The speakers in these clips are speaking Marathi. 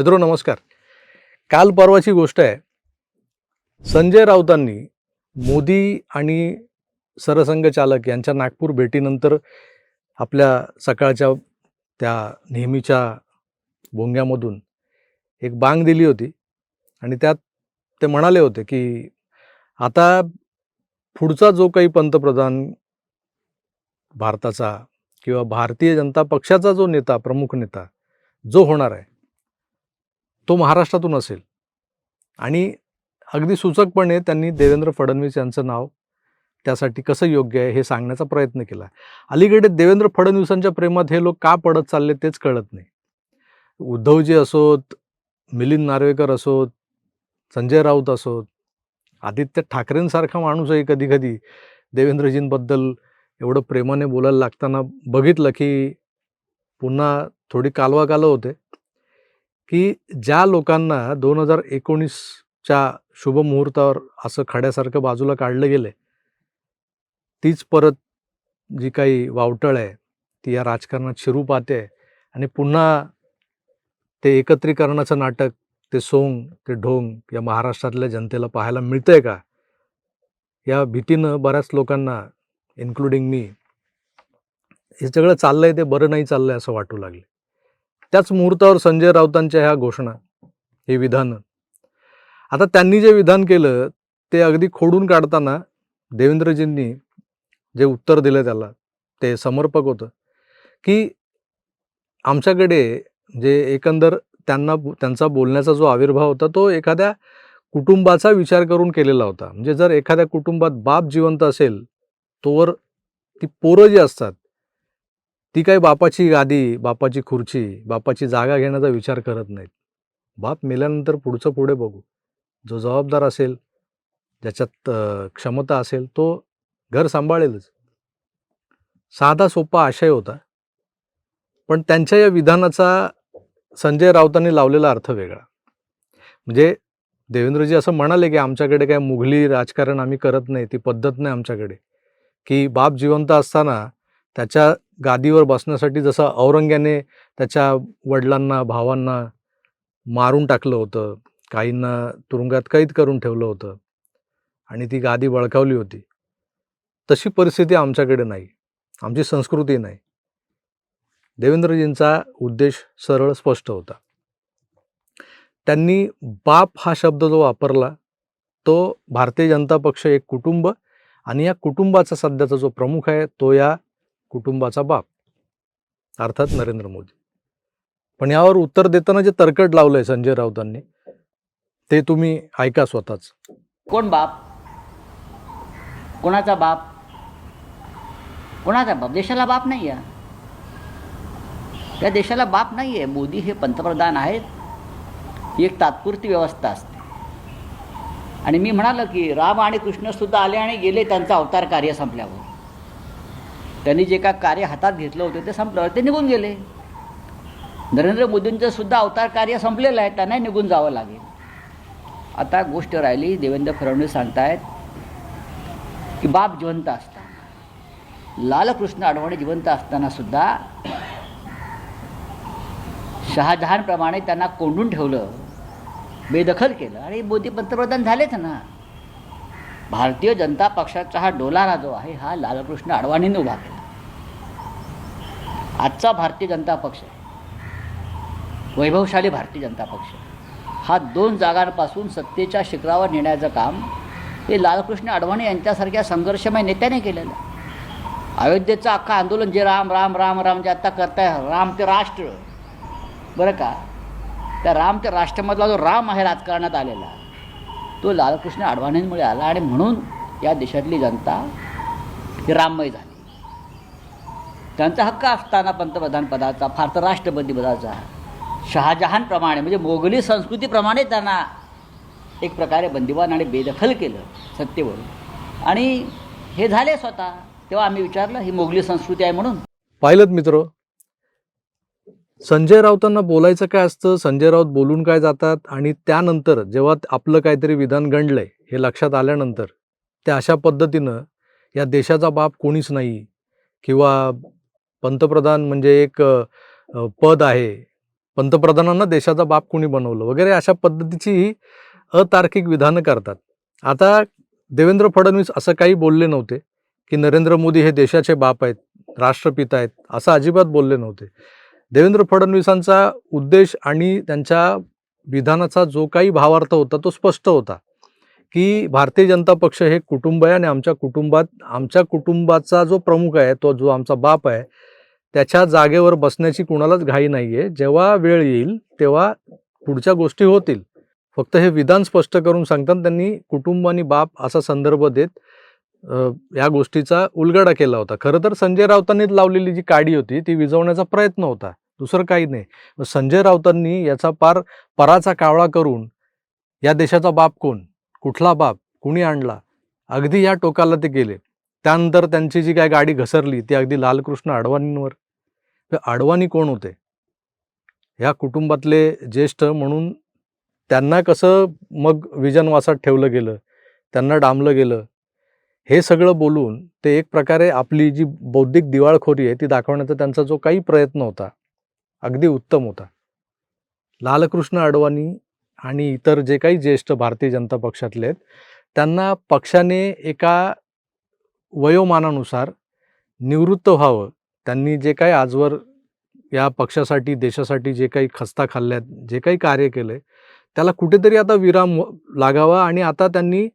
मित्रो नमस्कार. काल परवाची गोष्ट आहे. संजय राऊतांनी मोदी आणि सरसंघचालक यांच्या नागपूर भेटीनंतर आपल्या सकाळच्या त्या नेहमीच्या भोंग्यामधून एक बांग दिली होती आणि त्यात ते म्हणाले होते की आता पुढचा जो काही पंतप्रधान भारताचा किंवा भारतीय जनता पक्षाचा जो नेता प्रमुख नेता जो होणार आहे तो महाराष्ट्रातून असेल. आणि अगदी सूचकपणे त्यांनी देवेंद्र फडणवीस यांचं नाव त्यासाठी कसं योग्य आहे हे सांगण्याचा प्रयत्न केला. अलीकडे देवेंद्र फडणवीसांच्या प्रेमात हे लोक का पडत चालले तेच कळत नाही. उद्धवजी असोत मिलिंद नार्वेकर असोत संजय राऊत असोत आदित्य ठाकरेंसारखा माणूसही कधी कधी देवेंद्रजींबद्दल एवढं प्रेमाने बोलायला लागताना बघितलं की पुन्हा थोडी कालवा कालव होते. की ज्या लोकांना दोन हजार एकोणीसच्या शुभमुहूर्तावर असं खड्यासारखं बाजूला काढलं गेलं तीच परत जी काही वावटळ आहे ती या राजकारणात शिरू पाहते आहे आणि पुन्हा ते एकत्रीकरणाचं नाटक ते सोंग ते ढोंग या महाराष्ट्रातल्या जनतेला पाहायला मिळतंय का? या भीतीनं बऱ्याच लोकांना इन्क्लुडिंग मी हे सगळं चाललंय ते बरं नाही चाललंय असं वाटू लागले त्याच मुहूर्तावर संजय राऊतांच्या ह्या घोषणा हे विधानं. आता त्यांनी जे विधान केलं ते अगदी खोडून काढताना देवेंद्रजींनी जे उत्तर दिलं त्याला ते समर्पक होतं. की आमच्याकडे जे एकंदर त्यांना त्यांचा बोलण्याचा जो आविर्भाव होता तो एखाद्या कुटुंबाचा विचार करून केलेला होता. म्हणजे जर एखाद्या कुटुंबात बाप जिवंत असेल तोवर ती पोरं जी असतात ती काही बापाची गादी बापाची खुर्ची बापाची जागा घेण्याचा विचार करत नाहीत. बाप मेल्यानंतर पुढचं पुढे बघू. जो जबाबदार असेल ज्याच्यात क्षमता असेल तो घर सांभाळेलच. साधा सोपा आशय होता. पण त्यांच्या या विधानाचा संजय राऊतांनी लावलेला अर्थ वेगळा. म्हणजे देवेंद्रजी असं म्हणाले की आमच्याकडे काय मुघली राजकारण आम्ही करत नाही ती पद्धत नाही आमच्याकडे. की बाप जिवंत असताना त्याच्या गादीवर बसण्यासाठी जसं औरंग्याने त्याच्या वडिलांना भावांना मारून टाकलं होतं काहींना तुरुंगात कैद करून ठेवलं होतं आणि ती गादी बळकावली होती तशी परिस्थिती आमच्याकडे नाही. आमची संस्कृती नाही. देवेंद्रजींचा उद्देश सरळ स्पष्ट होता. त्यांनी बाप हा शब्द जो वापरला तो भारतीय जनता पक्ष एक कुटुंब आणि या कुटुंबाचा सध्याचा जो प्रमुख आहे तो या कुटुंबाचा बाप अर्थात नरेंद्र मोदी. पण यावर उत्तर देताना जे तरकट लावलंय संजय राऊतांनी ते तुम्ही ऐका स्वतःच. कोण बाप? कोणाचा बाप? कोणाचा बाप? देशाला बाप नाही आहे या देशाला बाप नाही आहे मोदी हे पंतप्रधान आहेत. ही एक तात्पुरती व्यवस्था असते. आणि मी म्हणालो की राम आणि कृष्णसुद्धा आले आणि गेले त्यांचं अवतार कार्य संपल्यावर. त्यांनी जे काय कार्य हातात घेतलं होतं ते संपलं. ते निघून गेले. नरेंद्र मोदींचं सुद्धा अवतार कार्य संपलेलं आहे त्यांनाही निघून जावं लागेल. आता गोष्ट राहिली देवेंद्र फडणवीस सांगतायत की बाप जिवंत असताना लालकृष्ण आडवाणी जिवंत असताना सुद्धा शहाजहानप्रमाणे त्यांना कोंडून ठेवलं बेदखल केलं. आणि मोदी पंतप्रधान झालेच ना. भारतीय जनता पक्षाचा हा डोलारा जो आहे हा लालकृष्ण अडवाणीने उभा केला. आजचा भारतीय जनता पक्ष वैभवशाली भारतीय जनता पक्ष हा दोन जागांपासून सत्तेच्या शिखरावर नेण्याचं काम हे लालकृष्ण अडवाणी यांच्यासारख्या संघर्षमय नेत्याने केलेलं अयोध्येचं अख्खा आंदोलन जे राम राम राम राम जे आत्ता करताय राम ते राष्ट्र बरं का? त्या राम ते राष्ट्रामधला जो राम आहे राजकारणात आलेला तो लालकृष्ण अडवाणींमुळे आला आणि म्हणून या देशातली जनता ही राममय झाली. त्यांचा हक्क असताना पंतप्रधान पदाचा फार तर राष्ट्रपती पदाचा शहाजहानप्रमाणे म्हणजे मोगली संस्कृतीप्रमाणे त्यांना एक प्रकारे बंदिवान आणि बेदखल केलं सत्तेवरून. आणि हे झाले स्वतः तेव्हा आम्ही विचारलं ही मोगली संस्कृती आहे म्हणून. पाहिलं मित्र संजय राऊतांना बोलायचं काय असतं? संजय राऊत बोलून काय जातात? आणि त्यानंतर जेव्हा आपलं काहीतरी विधान घडलंय हे लक्षात आल्यानंतर त्या अशा पद्धतीनं या देशाचा बाप कोणीच नाही. किंवा पंतप्रधान म्हणजे एक पद आहे. पंतप्रधानांना देशाचा बाप कोणी बनवलं? वगैरे अशा पद्धतीची ही अतार्किक विधानं करतात. आता देवेंद्र फडणवीस असं काही बोलले नव्हते की नरेंद्र मोदी हे देशाचे बाप आहेत राष्ट्रपिता आहेत असं अजिबात बोलले नव्हते. देवेंद्र फडणवीसांचा उद्देश आणि त्यांच्या विधानाचा जो काही भावार्थ होता तो स्पष्ट होता की भारतीय जनता पक्ष हे कुटुंब आहे आणि आमच्या कुटुंबात आमच्या कुटुंबाचा जो प्रमुख आहे तो जो आमचा बाप आहे त्याच्या जागेवर बसण्याची कुणालाच घाई नाही आहे जेव्हा वेळ येईल तेव्हा पुढच्या गोष्टी होतील. फक्त हे विधान स्पष्ट करून सांगताना त्यांनी कुटुंब आणि बाप असा संदर्भ देत या गोष्टीचा उलगडा केला होता. खरं तर संजय राऊतांनीच लावलेली जी काडी होती ती विझवण्याचा प्रयत्न होता. दुसरं काही नाही. संजय राऊतांनी याचा पार पराचा कावळा करून या देशाचा बाप कोण? कुठला बाप? कुणी आणला? अगदी या टोकाला ते गेले. त्यानंतर त्यांची जी काय गाडी घसरली ती अगदी लालकृष्ण अडवाणींवर. तर अडवाणी कोण होते? ह्या कुटुंबातले ज्येष्ठ म्हणून त्यांना कसं मग विजनवासात ठेवलं गेलं? त्यांना डांबलं गेलं? हे सगळं बोलून ते एक प्रकारे आपली जी बौद्धिक दिवाळखोरी आहे ती दाखवण्याचा त्यांचा जो काही प्रयत्न होता अगदी उत्तम होता. लालकृष्ण अडवाणी आणि इतर जे काही ज्येष्ठ भारतीय जनता पक्षातले आहेत त्यांना पक्षाने एका वयोमानानुसार निवृत्त व्हावं त्यांनी जे काही आजवर या पक्षासाठी देशासाठी जे काही खस्ता खाल्ल्यात जे काही कार्य केलं आहे त्याला कुठेतरी आता विराम लागावा आणि आता त्यांनी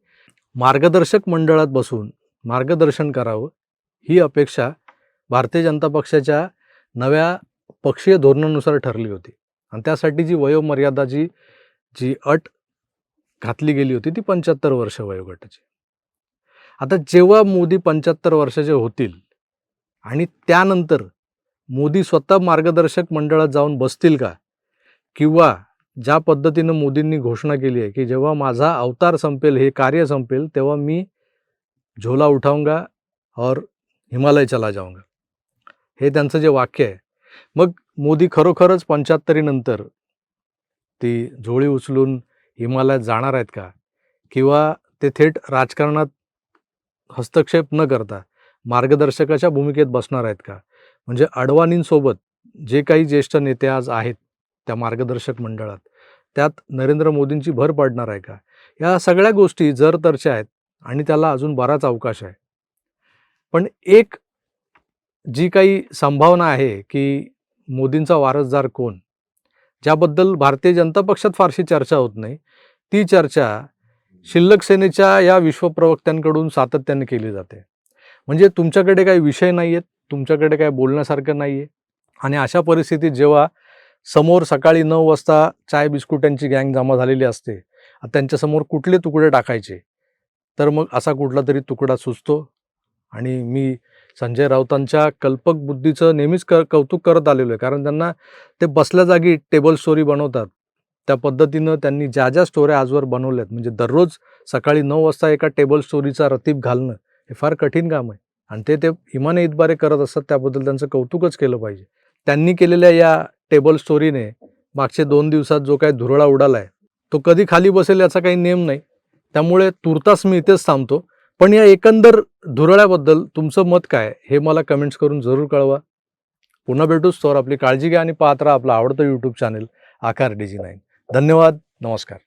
मार्गदर्शक मंडळात बसून मार्गदर्शन करावं ही अपेक्षा भारतीय जनता पक्षाच्या नव्या पक्षीय धोरणानुसार ठरली होती. आणि त्यासाठी जी वयोमर्यादा जी जी अट घातली गेली होती ती पंच्याहत्तर वर्ष वयोगटाची. आता जेव्हा मोदी पंच्याहत्तर वर्षाचे होतील आणि त्यानंतर मोदी स्वतः मार्गदर्शक मंडळात जाऊन बसतील का? किंवा ज्या पद्धतीनं मोदींनी घोषणा केली आहे की जेव्हा माझा अवतार संपेल हे कार्य संपेल तेव्हा मी झोला उठाऊंगा और हिमालय चला जाऊंगा. हे त्यांचं जे वाक्य आहे. मग मोदी खरोखरच पंच्याहत्तरीनंतर ती झोळी उचलून हिमालयात जाणार आहेत का? किंवा ते थेट राजकारणात हस्तक्षेप न करता मार्गदर्शकाच्या भूमिकेत बसणार आहेत का? म्हणजे अडवाणींसोबत जे काही ज्येष्ठ नेते आज आहेत त्या मार्गदर्शक मंडळात. त्यात नरेंद्र मोदींची भर पडणार आहे का? या सगळ्या गोष्टी जर तरच्या आहेत आणि त्याला अजून बराच अवकाश आहे. पण एक जी काही संभावना आहे की मोदींचा वारसदार कोण? ज्याबद्दल भारतीय जनता पक्षात फारशी चर्चा होत नाही. ती चर्चा शिल्लक सेनेच्या या विश्वप्रवक्त्यांकडून सातत्याने केली जाते. म्हणजे तुमच्याकडे काही विषय नाही आहेत तुमच्याकडे काय बोलण्यासारखं नाही आहे आणि अशा परिस्थितीत जेव्हा समोर सकाळी नऊ वाजता चाय बिस्कुटांची गँग जमा झालेली असते. त्यांच्यासमोर कुठले तुकडे टाकायचे? तर मग असा कुठला तरी तुकडा सुचतो. आणि मी संजय राऊतांच्या कल्पक बुद्धीचं नेहमीच क कौतुक करत आलेलो आहे. कारण त्यांना ते बसल्या जागी टेबल स्टोरी बनवतात. त्या पद्धतीनं त्यांनी ज्या ज्या स्टोऱ्या आजवर बनवल्यात म्हणजे दररोज सकाळी नऊ वाजता एका टेबल स्टोरीचा रतीब घालणं हे फार कठीण काम आहे. आणि ते ते इमाने इतबारे करत असतात त्याबद्दल त्यांचं कौतुकच केलं पाहिजे. त्यांनी केलेल्या या टेबल स्टोरीने मागचे दोन दिवसात जो काही धुरळा उडाला आहे तो कधी खाली बसेल याचा काही नेम नाही. त्यामुळे तुर्तास मी इथेच थांबतो. पण या एकंदर धुरळ्याबद्दल तुमचं मत काय? हे मला कमेंट्स करून जरूर कळवा. पुन्हा भेटूच तर आपली काळजी घ्या आणि पाहत राहा आपलं आवडतं YouTube channel Aakar D nine धन्यवाद. नमस्कार.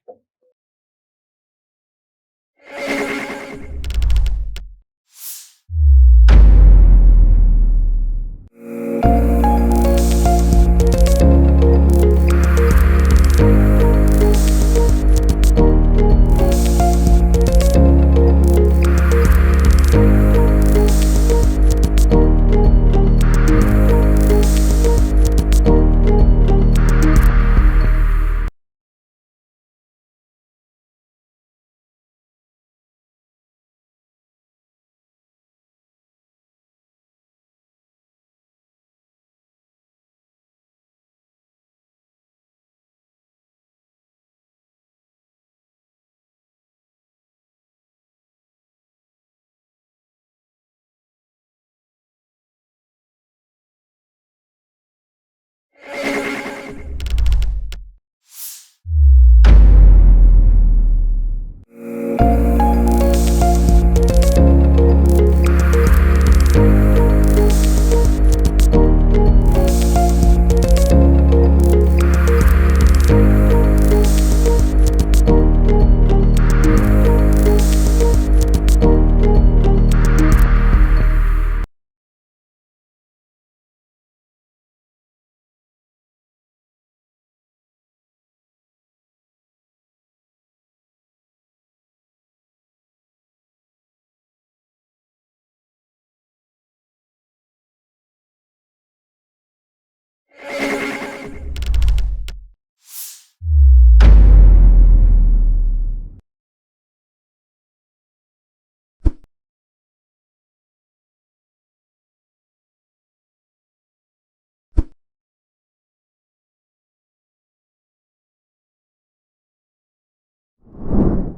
Yeah.